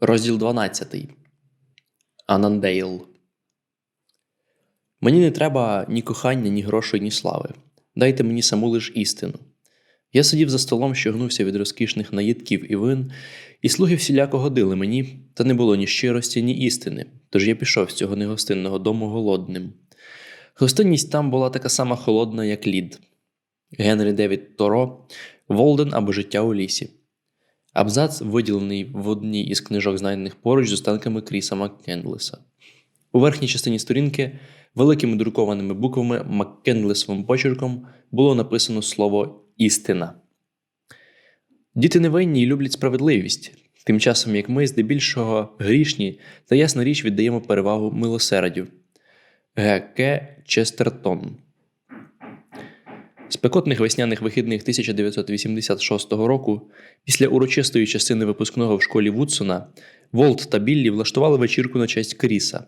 Розділ 12. Анандейл. Мені не треба ні кохання, ні грошей, ні слави. Дайте мені саму лиш істину. Я сидів за столом, що гнувся від розкішних наїдків і вин, і слуги всіляко годили мені, та не було ні щирості, ні істини, тож я пішов з цього негостинного дому голодним. Гостинність там була така сама холодна, як лід. Генрі Девід Торо, Волден або життя у лісі. Абзац виділений в одній із книжок, знайдених поруч з останками Кріса Маккендлеса. У верхній частині сторінки великими друкованими буквами Маккендлесовим почерком було написано слово істина. Діти невинні і люблять справедливість, тим часом як ми здебільшого грішні та ясна річ віддаємо перевагу милосердю. Г.К. Честертон. Спекотних весняних вихідних 1986 року, після урочистої частини випускного в школі Вудсона, Волт та Біллі влаштували вечірку на честь Кріса.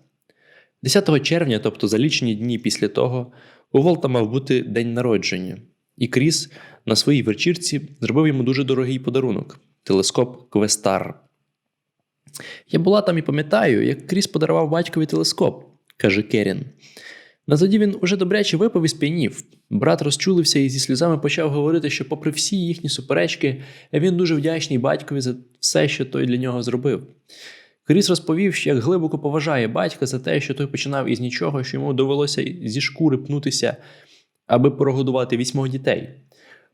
10 червня, тобто за лічені дні після того, у Волта мав бути день народження, і Кріс на своїй вечірці зробив йому дуже дорогий подарунок телескоп Квестар. Я була там і пам'ятаю, як Кріс подарував батькові телескоп, каже Керін. На тоді він уже добряче випив і сп'янів. Брат розчулився і зі сльозами почав говорити, що, попри всі їхні суперечки, він дуже вдячний батькові за все, що той для нього зробив. Кріс розповів, як глибоко поважає батька за те, що той починав із нічого, що йому довелося зі шкури пнутися, аби прогодувати вісьмох дітей.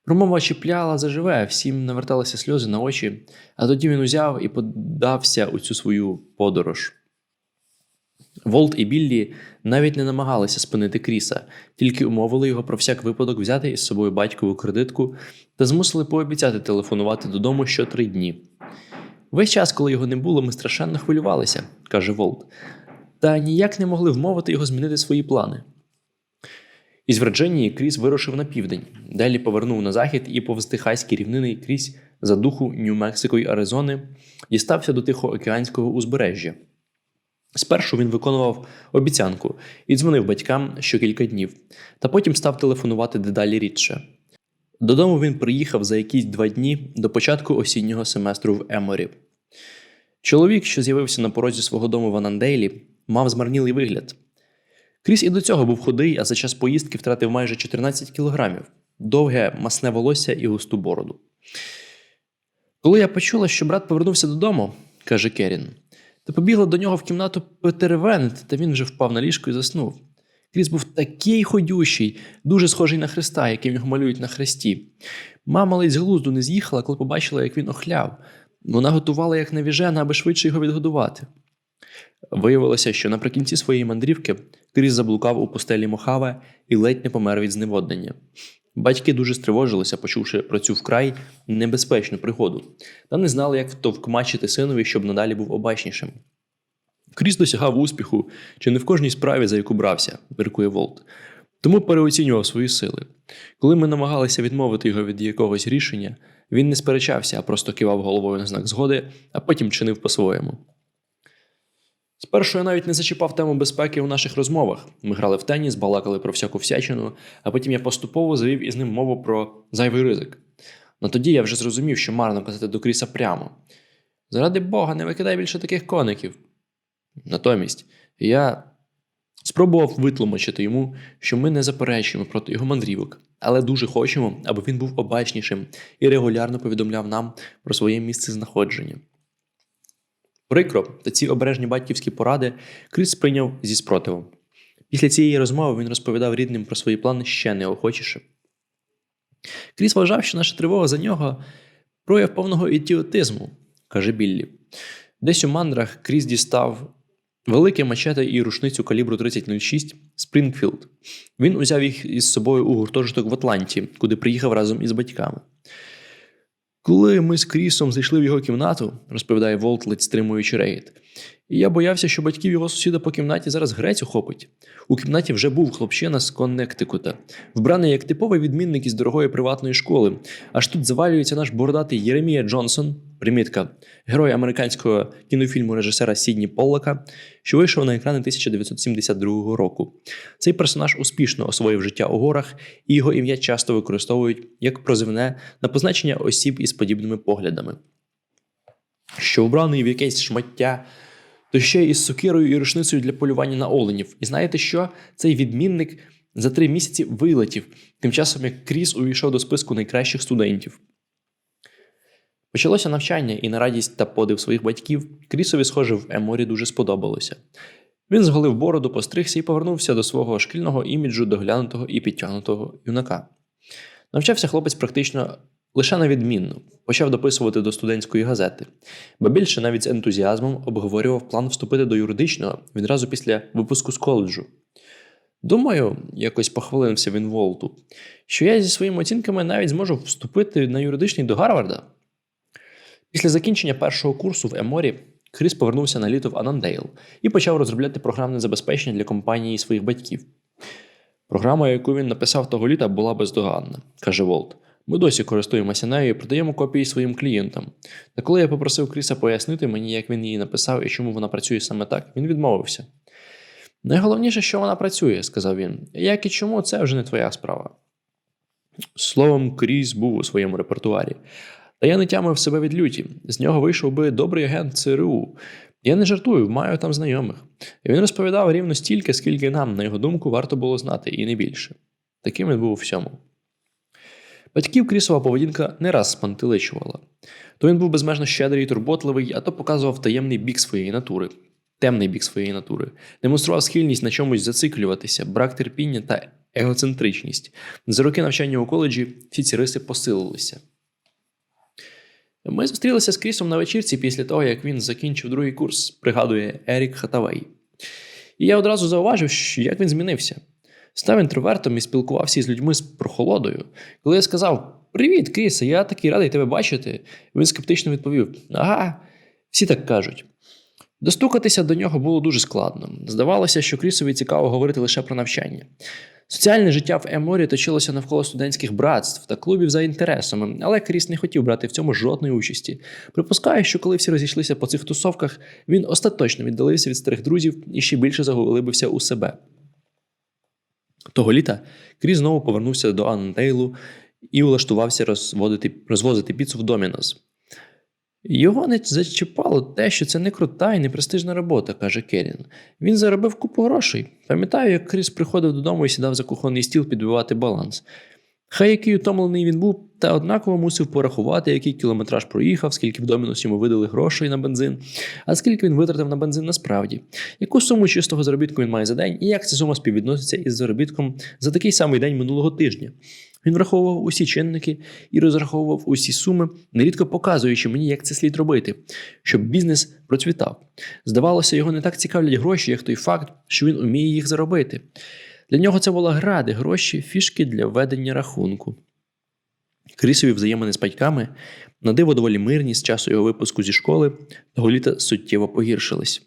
Промова чіпляла заживе, всім наверталися сльози на очі, а тоді він узяв і подався у цю свою подорож. Волт і Біллі навіть не намагалися спинити Кріса, тільки умовили його про всяк випадок взяти із собою батькову кредитку та змусили пообіцяти телефонувати додому що три дні. Весь час, коли його не було, ми страшенно хвилювалися, каже Волт, та ніяк не могли вмовити його змінити свої плани. Із Вірджинії Кріс вирушив на південь, далі повернув на захід і повз Техаські рівнини крізь задуху Нью-Мексико й Аризони дістався до Тихоокеанського узбережжя. Спершу він виконував обіцянку і дзвонив батькам що кілька днів, та потім став телефонувати дедалі рідше. Додому він приїхав за якісь два дні до початку осіннього семестру в Еморі. Чоловік, що з'явився на порозі свого дому в Анандейлі, мав змарнілий вигляд. Кріс і до цього був худий, а за час поїздки втратив майже 14 кілограмів, довге масне волосся і густу бороду. Коли я почула, що брат повернувся додому, каже Керін, то побігла до нього в кімнату Петервент, та він вже впав на ліжко і заснув. Кріс був такий ходющий, дуже схожий на Христа, яким його малюють на хресті. Мама ледь з глузду не з'їхала, коли побачила, як він охляв. Вона готувала як навіжена, аби швидше його відгодувати. Виявилося, що наприкінці своєї мандрівки Кріс заблукав у пустелі Мохаве і ледь не помер від зневоднення. Батьки дуже стривожилися, почувши про цю вкрай небезпечну пригоду, та не знали, як втовкмачити синові, щоб надалі був обачнішим. Кріс досягав успіху чи не в кожній справі, за яку брався, міркує Волт. Тому переоцінював свої сили. Коли ми намагалися відмовити його від якогось рішення, він не сперечався, а просто кивав головою на знак згоди, а потім чинив по-своєму. Спершу я навіть не зачіпав тему безпеки у наших розмовах. Ми грали в теніс, балакали про всяку всячину, а потім я поступово завів із ним мову про зайвий ризик. Но тоді я вже зрозумів, що марно казати до Кріса прямо. Заради Бога, не викидай більше таких коників. Натомість я спробував витлумачити йому, що ми не заперечуємо проти його мандрівок, але дуже хочемо, аби він був обачнішим і регулярно повідомляв нам про своє місце знаходження. Прикро, та ці обережні батьківські поради Кріс сприйняв зі спротивом. Після цієї розмови він розповідав рідним про свої плани ще неохочіше. Кріс вважав, що наша тривога за нього прояв повного ідіотизму, каже Біллі. Десь у мандрах Кріс дістав велике мачете і рушницю калібру 3006 Спрінгфілд. Він узяв їх із собою у гуртожиток в Атланті, куди приїхав разом із батьками. Коли ми з Крісом зайшли в його кімнату, розповідає Волт, ледь стримуючи регіт, і я боявся, що батьків його сусіда по кімнаті зараз грець охопить. У кімнаті вже був хлопчина з Коннектикута, вбраний як типовий відмінник із дорогої приватної школи. Аж тут завалюється наш бородатий Єремія Джонсон, примітка, герой американського кінофільму режисера Сідні Поллака, що вийшов на екрани 1972 року. Цей персонаж успішно освоїв життя у горах, і його ім'я часто використовують як прозивне на позначення осіб із подібними поглядами. що вбраний в якесь шмаття, то ще із сокирою і рушницею для полювання на оленів. І знаєте що? Цей відмінник за три місяці вилетів, тим часом як Кріс увійшов до списку найкращих студентів. Почалося навчання, і на радість та подив своїх батьків Крісові, схоже, в Еморі дуже сподобалося. Він зголив бороду, постригся і повернувся до свого шкільного іміджу доглянутого і підтягнутого юнака. Навчався хлопець практично лише на відмінно, почав дописувати до студентської газети, ба більше навіть з ентузіазмом обговорював план вступити до юридичного відразу після випуску з коледжу. Думаю, якось похвалився він Волту, що я зі своїми оцінками навіть зможу вступити на юридичний до Гарварда. Після закінчення першого курсу в Еморі Кріс повернувся на літо в Анандейл і почав розробляти програмне забезпечення для компанії своїх батьків. Програма, яку він написав того літа, була бездоганна, каже Волт. Ми досі користуємося нею і продаємо копії своїм клієнтам. Та коли я попросив Кріса пояснити мені, як він її написав і чому вона працює саме так, він відмовився. Найголовніше, що вона працює, сказав він. Як і чому, це вже не твоя справа. Словом, Кріс був у своєму репертуарі. Та я не тямив себе від люті. З нього вийшов би добрий агент ЦРУ. Я не жартую, маю там знайомих. І він розповідав рівно стільки, скільки нам, на його думку, варто було знати, і не більше. Таким він був у всьому. Батьків Крісова поведінка не раз спантеличувала. То він був безмежно щедрий і турботливий, а то показував таємний бік своєї натури, темний бік своєї натури, демонстрував схильність на чомусь зациклюватися, брак терпіння та егоцентричність. За роки навчання у коледжі всі ці риси посилилися. Ми зустрілися з Крісом на вечірці після того, як він закінчив другий курс, пригадує Ерік Хатавей. І я одразу зауважив, як він змінився. Став інтровертом і спілкувався із людьми з прохолодою. Коли я сказав: Привіт, Крісе, я такий радий тебе бачити, він скептично відповів: Ага, всі так кажуть. Достукатися до нього було дуже складно. Здавалося, що Крісові цікаво говорити лише про навчання. Соціальне життя в Еморі точилося навколо студентських братств та клубів за інтересами, але Кріс не хотів брати в цьому жодної участі. Припускаю, що коли всі розійшлися по цих тусовках, він остаточно віддалився від старих друзів і ще більше заглибився у себе. Того літа Кріс знову повернувся до Антейлу і улаштувався розводити, розвозити піцу в Домінос. Його не зачіпало те, що це не крута і не престижна робота, каже Керін. Він заробив купу грошей. Пам'ятаю, як Кріс приходив додому і сідав за кухонний стіл підбивати баланс. Хай який утомлений він був, та однаково мусив порахувати, який кілометраж проїхав, скільки в Домінус йому видали грошей на бензин, а скільки він витратив на бензин насправді, яку суму чистого заробітку він має за день, і як ця сума співвідноситься із заробітком за такий самий день минулого тижня. Він враховував усі чинники і розраховував усі суми, нерідко показуючи мені, як це слід робити, щоб бізнес процвітав. Здавалося, його не так цікавлять гроші, як той факт, що він уміє їх заробити. Для нього це була гра, де гроші, фішки для ведення рахунку. Крісові взаємини з батьками на диво доволі мирні з часу його випуску зі школи, того літа суттєво погіршились.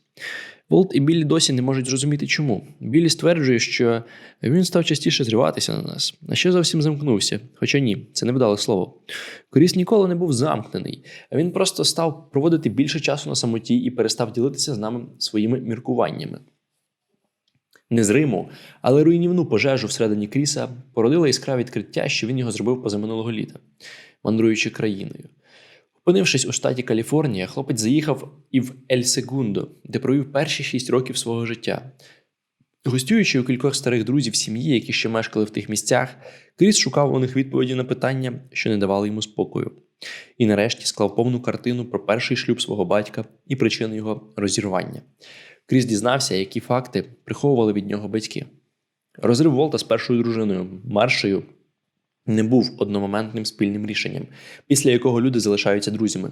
Волт і Біллі досі не можуть зрозуміти, чому. Біллі стверджує, що він став частіше зриватися на нас, а ще зовсім замкнувся. Хоча ні, це не вдале слово. Коріс ніколи не був замкнений, а він просто став проводити більше часу на самоті і перестав ділитися з нами своїми міркуваннями. Незриму, але руйнівну пожежу всередині Кріса породила іскра відкриття, що він його зробив позаминулого літа, мандруючи країною. Опинившись у штаті Каліфорнія, хлопець заїхав і в Ель Сегундо, де провів перші шість років свого життя. Гостюючи у кількох старих друзів сім'ї, які ще мешкали в тих місцях, Кріс шукав у них відповіді на питання, що не давали йому спокою. І нарешті склав повну картину про перший шлюб свого батька і причини його розірвання. Кріс дізнався, які факти приховували від нього батьки. Розрив Волта з першою дружиною Маршею не був одномоментним спільним рішенням, після якого люди залишаються друзями.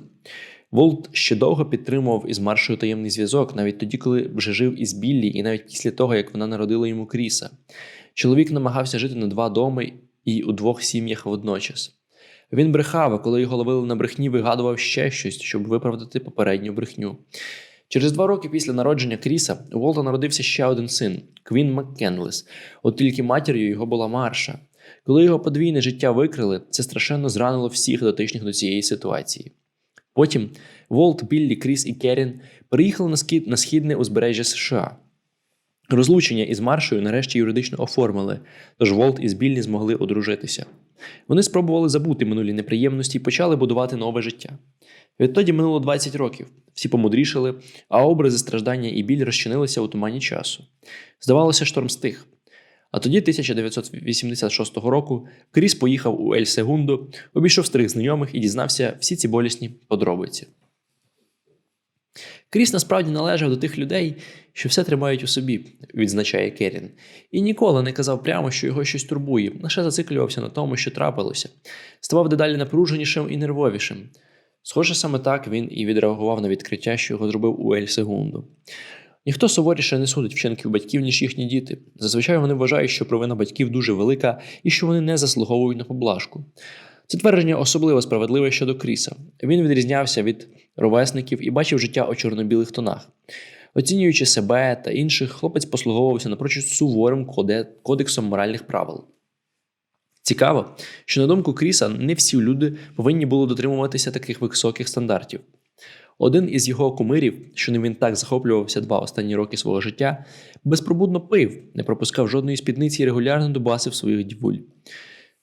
Волт ще довго підтримував із Маршою таємний зв'язок, навіть тоді, коли вже жив із Біллі, і навіть після того, як вона народила йому Кріса. Чоловік намагався жити на два доми і у двох сім'ях водночас. Він брехав, а коли його ловили на брехні, вигадував ще щось, щоб виправдати попередню брехню. Через два роки після народження Кріса у Волта народився ще один син Квін Маккенлес. От тільки матір'ю його була Марша. Коли його подвійне життя викрили, це страшенно зранило всіх дотичних до цієї ситуації. Потім Волт, Біллі, Кріс і Керін переїхали на, схід, на східне узбережжя США. Розлучення із Маршою нарешті юридично оформили, тож Волт із Біллі змогли одружитися. Вони спробували забути минулі неприємності і почали будувати нове життя. Відтоді минуло 20 років. Всі помудрішали, а образи страждання і біль розчинилися у тумані часу. Здавалося, шторм стих. А тоді, 1986 року, Кріс поїхав у Ель Сегундо, обійшов старих знайомих і дізнався всі ці болісні подробиці. Кріс насправді належав до тих людей, що все тримають у собі, відзначає Керін, і ніколи не казав прямо, що його щось турбує, лише зациклювався на тому, що трапилося, ставав дедалі напруженішим і нервовішим. Схоже, саме так він і відреагував на відкриття, що його зробив у Ель Сегунду. Ніхто суворіше не судить вчинків батьків, ніж їхні діти. Зазвичай вони вважають, що провина батьків дуже велика і що вони не заслуговують на поблажку. Це твердження особливо справедливе щодо Кріса. Він відрізнявся від ровесників і бачив життя у чорно-білих тонах. Оцінюючи себе та інших, хлопець послуговувався напрочуд суворим кодексом моральних правил. Цікаво, що на думку Кріса, не всі люди повинні були дотримуватися таких високих стандартів. Один із його кумирів, що ним він так захоплювався два останні роки свого життя, безпробудно пив, не пропускав жодної спідниці і регулярно добасив своїх дівуль.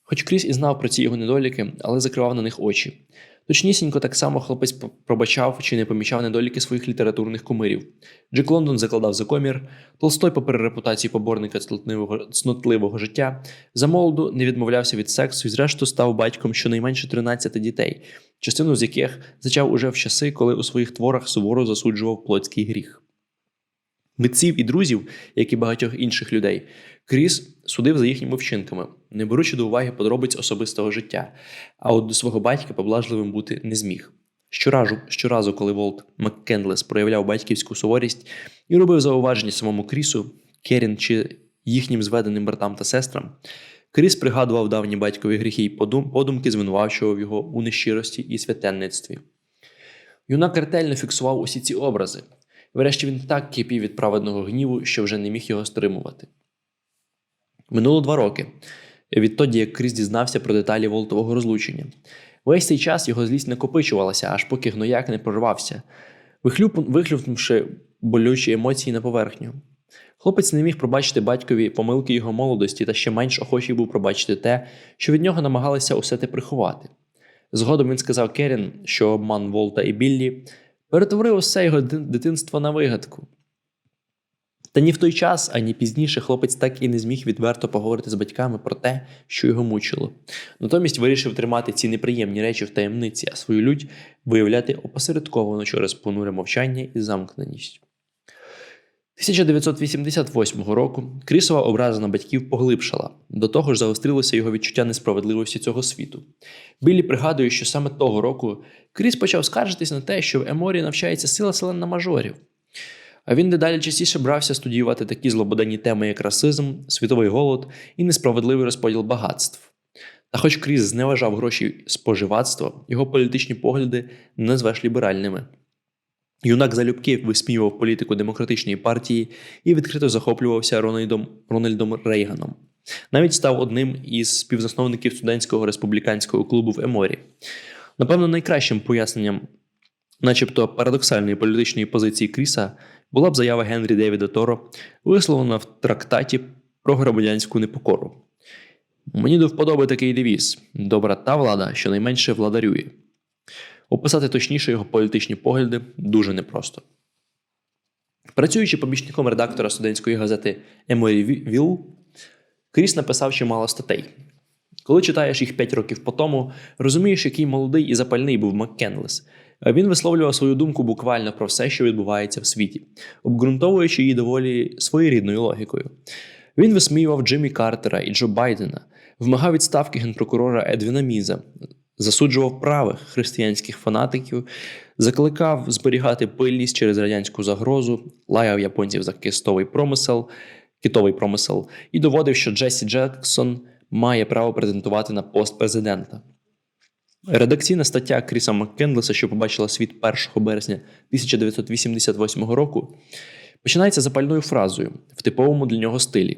Хоч Кріс і знав про ці його недоліки, але закривав на них очі. Точнісінько так само хлопець пробачав чи не помічав недоліки своїх літературних кумирів. Джек Лондон закладав за комір, Толстой, попри репутацію поборника цнотливого життя, замолоду не відмовлявся від сексу і, зрештою, став батьком щонайменше 13 дітей, частину з яких зачав уже в часи, коли у своїх творах суворо засуджував плотський гріх. Митців і друзів, як і багатьох інших людей, Кріс судив за їхніми вчинками, не беручи до уваги подробиць особистого життя, а от до свого батька поблажливим бути не зміг. Щоразу, щоразу, коли Волт Маккенлес проявляв батьківську суворість і робив зауваження самому Крісу, Керін чи їхнім зведеним братам та сестрам, Кріс пригадував давні батькові гріхи і подумки звинувачував його у нещирості і святенництві. Юнак ретельно фіксував усі ці образи. Врешті він так кипів від праведного гніву, що вже не міг його стримувати. Минуло два роки. Відтоді, як Кріс дізнався про деталі волтового розлучення. Весь цей час його злість накопичувалася, аж поки гнояк не прорвався, вихлюпнувши болючі емоції на поверхню. Хлопець не міг пробачити батькові помилки його молодості та ще менш охочий був пробачити те, що від нього намагалися усе те приховати. Згодом він сказав Керін, що обман Волта і Біллі перетворив усе його дитинство на вигадку. Та ні в той час, ані пізніше хлопець так і не зміг відверто поговорити з батьками про те, що його мучило. Натомість вирішив тримати ці неприємні речі в таємниці, а свою лють виявляти опосередковано через понуре мовчання і замкненість. 1988 року Крісова образа на батьків поглибшала, до того ж загострилося його відчуття несправедливості цього світу. Біллі пригадує, що саме того року Кріс почав скаржитись на те, що в Еморі навчається сила селена мажорів. А він дедалі частіше брався студіювати такі злободанні теми, як расизм, світовий голод і несправедливий розподіл багатств. Та хоч Кріс зневажав гроші споживацтва, його політичні погляди не назвеш ліберальними. Юнак залюбки висміював політику демократичної партії і відкрито захоплювався Рональдом, Рональдом Рейганом. Навіть став одним із співзасновників студентського республіканського клубу в Еморі. Напевно, найкращим поясненням, начебто парадоксальної політичної позиції Кріса, була б заява Генрі Девіда Торо, висловлена в трактаті про громадянську непокору. Мені до вподоби такий девіз: добра та влада, що найменше владарює. Описати точніше його політичні погляди дуже непросто. Працюючи помічником редактора студентської газети Еморі Віл, Кріс написав чимало статей. Коли читаєш їх 5 років по тому, розумієш, який молодий і запальний був Маккенлес. Він висловлював свою думку буквально про все, що відбувається в світі, обґрунтовуючи її доволі своєрідною логікою. Він висміював Джиммі Картера і Джо Байдена, вимагав відставки генпрокурора Едвіна Міза, засуджував правих християнських фанатиків, закликав зберігати пильність через радянську загрозу, лаяв японців за кистовий промисел, китовий промисел і доводив, що Джесі Джексон має право претендувати на пост президента. Редакційна стаття Кріса Маккендлеса, що побачила світ 1 березня 1988 року, починається запальною фразою в типовому для нього стилі.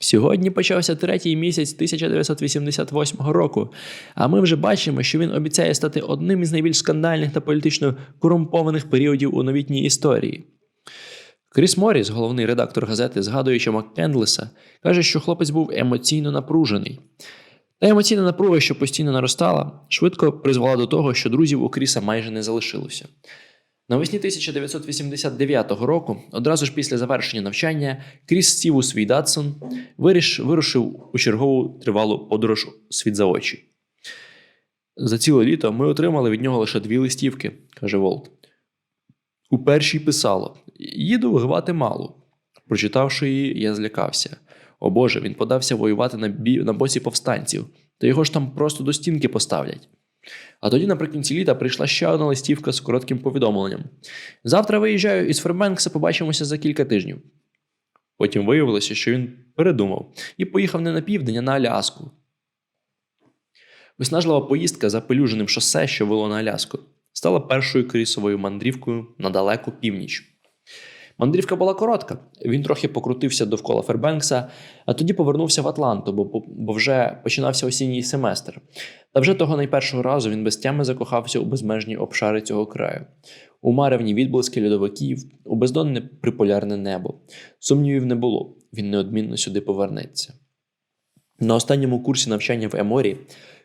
Сьогодні почався третій місяць 1988 року, а ми вже бачимо, що він обіцяє стати одним із найбільш скандальних та політично корумпованих періодів у новітній історії. Кріс Моріс, головний редактор газети, згадуючи Маккендлеса, каже, що хлопець був емоційно напружений. Та емоційна напруга, що постійно наростала, швидко призвела до того, що друзів у Кріса майже не залишилося. Навесні 1989 року, одразу ж після завершення навчання, Кріс сів у свій Датсон, вирушив у чергову тривалу подорож світ за очі. За ціле літо ми отримали від нього лише дві листівки, каже Волт. У першій писало: Їду в Гватемалу. Прочитавши її, я злякався. О Боже, він подався воювати на, бі... на боці повстанців, та його ж там просто до стінки поставлять. А тоді наприкінці літа прийшла ще одна листівка з коротким повідомленням: Завтра виїжджаю із Ферменкса, побачимося за кілька тижнів. Потім виявилося, що він передумав і поїхав не на південь, а на Аляску. Виснажлива поїздка за пелюженим шосе, що вело на Аляску, стала першою крісовою мандрівкою на далеку північ. Мандрівка була коротка. Він трохи покрутився довкола Фербенкса, а тоді повернувся в Атланту, бо, бо вже починався осінній семестр. Та вже того найпершого разу він без тями закохався у безмежні обшари цього краю, у маревні відблиски льодовиків, у бездонне приполярне небо. Сумнівів не було, він неодмінно сюди повернеться. На останньому курсі навчання в Еморі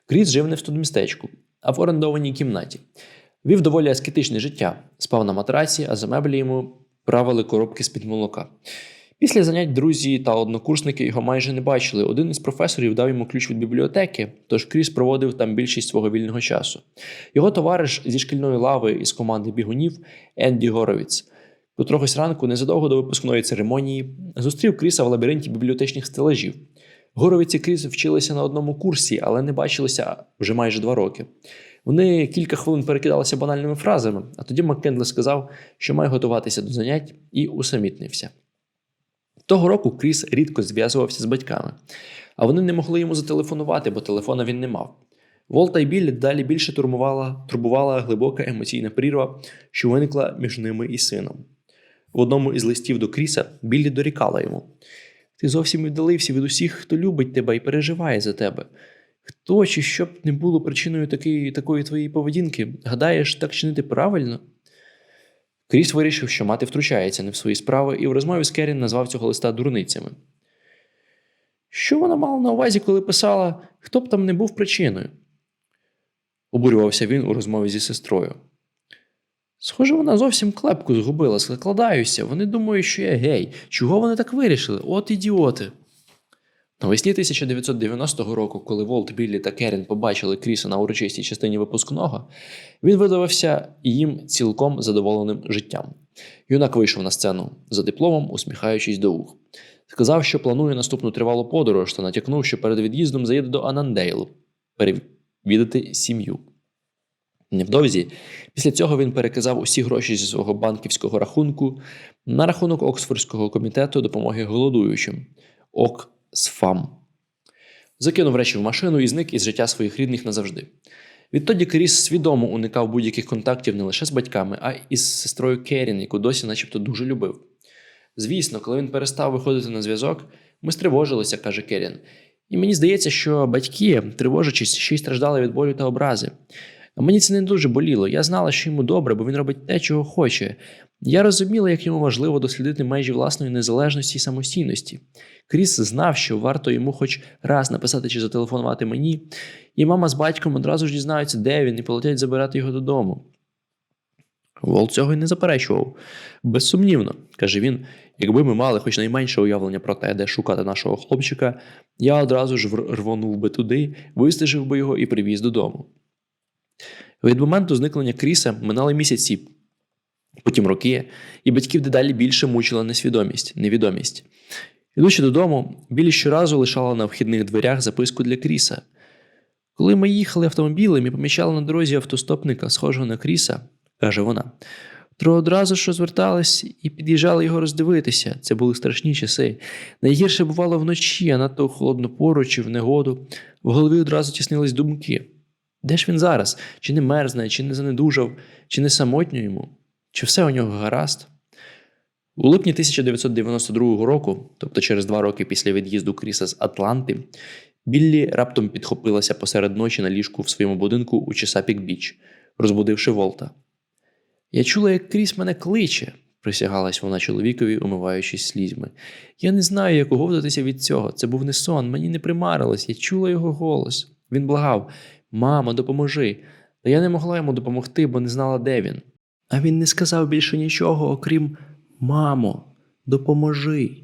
Кріс жив не в студмістечку, а в орендованій кімнаті. Вів доволі аскетичне життя, спав на матраці, а за меблі йому правили коробки з-під молока. Після занять друзі та однокурсники його майже не бачили. Один із професорів дав йому ключ від бібліотеки, тож Кріс проводив там більшість свого вільного часу. Його товариш зі шкільної лави із команди бігунів Енді Горовіц. Котрогось ранку, незадовго до випускної церемонії, зустрів Кріса в лабіринті бібліотечних стелажів. Горовіц і Кріс вчилися на одному курсі, але не бачилися вже майже два роки. Вони кілька хвилин перекидалися банальними фразами, а тоді Маккендле сказав, що має готуватися до занять, і усамітнився. Того року Кріс рідко зв'язувався з батьками, а вони не могли йому зателефонувати, бо телефона він не мав. Волта й Біллі далі більше турбувала, турбувала глибока емоційна прірва, що виникла між ними і сином. В одному із листів до Кріса Біллі дорікала йому: Ти зовсім віддалився від усіх, хто любить тебе і переживає за тебе. Хто чи що б не було причиною такої, такої твоєї поведінки, гадаєш, так чинити правильно? Кріс вирішив, що мати втручається не в свої справи, і в розмові з Керін назвав цього листа дурницями. Що вона мала на увазі, коли писала, хто б там не був причиною? обурювався він у розмові зі сестрою. Схоже, вона зовсім клепку згубила, складаюся. Вони думають, що я гей. Чого вони так вирішили? От ідіоти. Навесні 1990 року, коли Волт, Біллі та Керін побачили Кріса на урочистій частині випускного, він видавався їм цілком задоволеним життям. Юнак вийшов на сцену за дипломом, усміхаючись до вух. Сказав, що планує наступну тривалу подорож та натякнув, що перед від'їздом заїде до Анандейл перевідати сім'ю. Невдовзі, після цього він переказав усі гроші зі свого банківського рахунку на рахунок Оксфордського комітету допомоги голодуючим. ОК СФАМ. Закинув речі в машину і зник із життя своїх рідних назавжди. Відтоді Кріс свідомо уникав будь-яких контактів не лише з батьками, а й з сестрою Керін, яку досі, начебто, дуже любив. Звісно, коли він перестав виходити на зв'язок, ми стривожилися, каже Керін. І мені здається, що батьки, тривожачись, ще й страждали від болю та образи. Мені це не дуже боліло. Я знала, що йому добре, бо він робить те, чого хоче. Я розуміла, як йому важливо дослідити межі власної незалежності і самостійності. Кріс знав, що варто йому хоч раз написати чи зателефонувати мені, і мама з батьком одразу ж дізнаються, де він, і полетять забирати його додому. Вол цього й не заперечував. Безсумнівно, каже він, якби ми мали хоч найменше уявлення про те, де шукати нашого хлопчика, я одразу ж рвонув би туди, вистежив би його і привіз додому. Від моменту зникнення Кріса минали місяці, потім роки, і батьків дедалі більше мучила несвідомість, невідомість. Ідучи додому, Білі щоразу лишала на вхідних дверях записку для Кріса. Коли ми їхали автомобілем і помічали на дорозі автостопника, схожого на Кріса, каже вона, то одразу ж розвертались і під'їжджали його роздивитися. Це були страшні часи. Найгірше бувало вночі, а надто у холодну пору чи в негоду. В голові одразу тіснились думки. Де ж він зараз? Чи не мерзне, чи не занедужав, чи не самотньо йому? Чи все у нього гаразд? У липні 1992 року, тобто через два роки після від'їзду Кріса з Атланти, Біллі раптом підхопилася посеред ночі на ліжку в своєму будинку у Чесапік Біч, розбудивши Волта. Я чула, як Кріс мене кличе, присягалась вона чоловікові, умиваючись слізьми. Я не знаю, як оговтатися від цього. Це був не сон, мені не примарилось, я чула його голос. Він благав: Мамо, допоможи. Та я не могла йому допомогти, бо не знала, де він. А він не сказав більше нічого, окрім Мамо, допоможи.